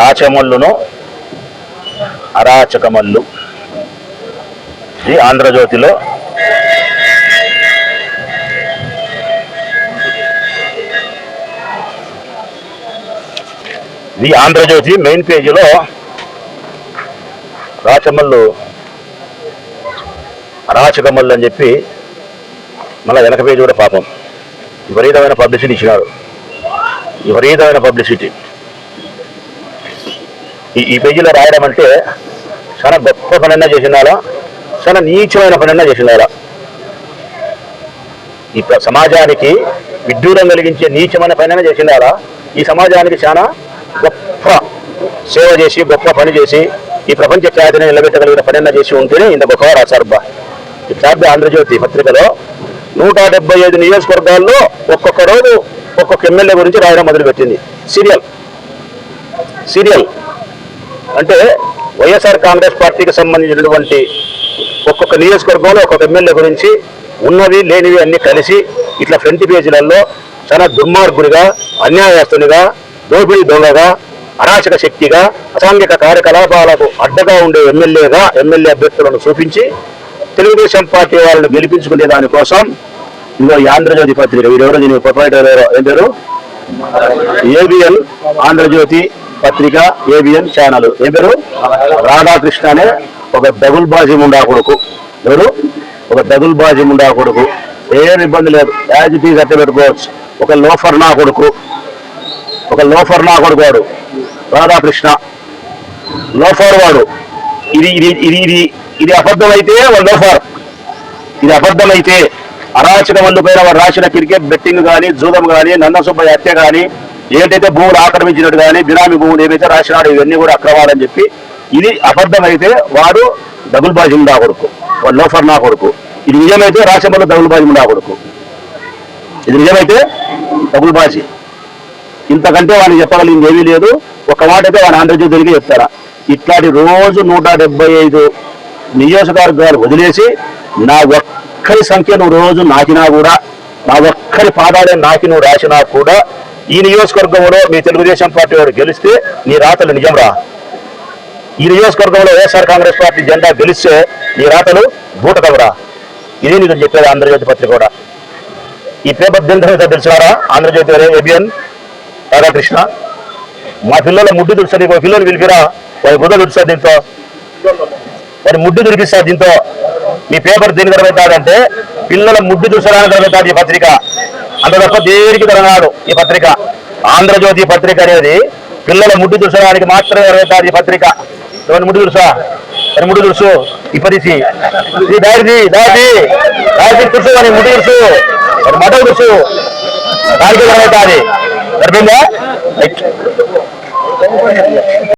రాచమల్లును అరాచకమల్లు. ఇది ఆంధ్రజ్యోతిలో ఇది ఆంధ్రజ్యోతి మెయిన్ పేజీలో రాచమల్లు అరాచకమల్లు అని చెప్పి మళ్ళీ వెనక పేజీ కూడా పాపం. విపరీతమైన పబ్లిసిటీ ఇచ్చినారు. విపరీతమైన పబ్లిసిటీ. ఈ ఈ పేజీలో రాయడం అంటే చాలా గొప్ప పనైనా చేసినారా చాలా నీచమైన పనైనా చేసినారా ఈ సమాజానికి విడ్డూరం కలిగించే నీచమైన పనైనా చేసినారా ఈ సమాజానికి చాలా గొప్ప సేవ చేసి గొప్ప పని చేసి ఈ ప్రపంచ ఖ్యాతిని నిలబెట్టగలిగిన పనైనా చేసి ఉంటేనే ఇంత గొప్పగా రాశారు బా. ఇట్లాంటి ఆంధ్రజ్యోతి పత్రికలో నూట డెబ్బై ఐదు నియోజకవర్గాల్లో ఒక్కొక్క రోజు ఒక్కొక్క ఎమ్మెల్యే గురించి రాయడం మొదలుపెట్టింది. సీరియల్. సీరియల్. అంటే వైఎస్ఆర్ కాంగ్రెస్ పార్టీకి సంబంధించినటువంటి ఒక్కొక్క నియోజకవర్గంలో ఒక్కొక్క ఎమ్మెల్యే గురించి ఉన్నవి లేనివి అన్ని కలిసి ఇట్లా ఫ్రంట్ పేజీలలో చాలా దుర్మార్గుడిగా అన్యాయస్తునిగా దోపిడీ దొంగగా అరాచక శక్తిగా అసాంఘిక కార్యకలాపాలకు అడ్డగా ఉండే ఎమ్మెల్యేగా ఎమ్మెల్యే అభ్యర్థులను చూపించి తెలుగుదేశం పార్టీ వాళ్ళని గెలిపించుకునే దానికోసం ఇంకో ఈ ఆంధ్రజ్యోతి పత్రిక. వీరెవరో? దీని ప్రొపరేటర్ ఎవరో? ఏం పేరు? ఏబిఎన్ ఆంధ్రజ్యోతి పత్రిక ఏబిఎన్ ఛానల్ ఏం పేరు? రాధాకృష్ణ అనే ఒక డబుల్ బాజీ ముండా కొడుకు. ఎవరు? ఒక డబుల్ బాజీ ముండా కొడుకు. ఏం ఇబ్బంది లేదు. యాజ్ ఇట్ ఈజ్ అట్టే పెట్టుకోవచ్చు. ఒక లోఫర్ నా కొడుకు. ఒక లోఫర్ నా కొడుకు వాడు. రాధాకృష్ణ. లోఫర్ వాడు. ఇది ఇది ఇది ఇది ఇది అబద్ధమైతే వాడు లోఫర్. ఇది అబద్ధమైతే అరాచక మందు పైన వాడు రాసిన క్రికెట్ బెట్టింగ్ కానీ జూదం కానీ నందసుబ్బయ్య హత్య కానీ ఏంటైతే భూములు ఆక్రమించినట్టు కానీ బినామీ భూములు ఏమైతే రాసినాడు ఇవన్నీ కూడా అక్రమాలని చెప్పి ఇది అబద్ధమైతే వాడు డబుల్ బాజిం నా కొడుకు వాడు లోఫర్ నా కొడుకు. ఇది నిజమైతే రాచమల్లు డబుల్ బాజిం నా కొడుకు. ఇది నిజమైతే డబుల్ బాజీ. ఇంతకంటే వాడిని చెప్పగలిగింది ఏమీ లేదు. ఒక మాట అయితే వాడిని ఆంధ్రజ్యోతికి చెప్తారా ఇట్లాంటి రోజు నూట డెబ్బై ఐదు నియోజకవర్గాలు వదిలేసి నా ఒక్కరి సంఖ్య నువ్వు రోజు నాకినా కూడా నా ఒక్కరి పాదాలే నాకి నువ్వు రాసినా కూడా ఈ నియోజకవర్గంలో మీ తెలుగుదేశం పార్టీ వారు గెలిస్తే నీ రాతలు నిజం రా ఈ నియోజకవర్గంలో వైఎస్ఆర్ కాంగ్రెస్ పార్టీ జెండా గెలిస్తే నీ రాతలు బూటకవరా ఇదే నీకు చెప్పేది ఆంధ్రజ్యోతి పత్రిక కూడా. ఈ పేపర్ దీని తెలిసినారా ఆంధ్రజ్యోతి ఏబిఎన్ రాధాకృష్ణ. మా పిల్లల ముడ్డు దుడుస్తుంది నీకు పిల్లలు పిలిపిరా? వారి బుధ దుడుస్తుంది దీంతో? వారి ముడ్డు దుడిపిస్తారు దీంతో? మీ పేపర్ దేనికి కనబెట్టాడంటే పిల్లల ముడ్డు దుసడానికి కనబెట్టాడు ఈ పత్రిక. అంత తప్ప దేనికి తరగాడు ఈ పత్రిక? ఆంధ్రజ్యోతి పత్రిక అనేది పిల్లల ముడ్డు దుసడానికి మాత్రమే కనబెట్టాడు ఈ పత్రిక. ముడ్డు దురుసా? ముడి ముడ్డు దురుసు? ఇప్పటిసి ఈ దారిది దారి దారి తుడుసు అని ముడ్డు దురుసు. మట దురుసు. దానికి కనబెట్టాలి సరిపోయిందా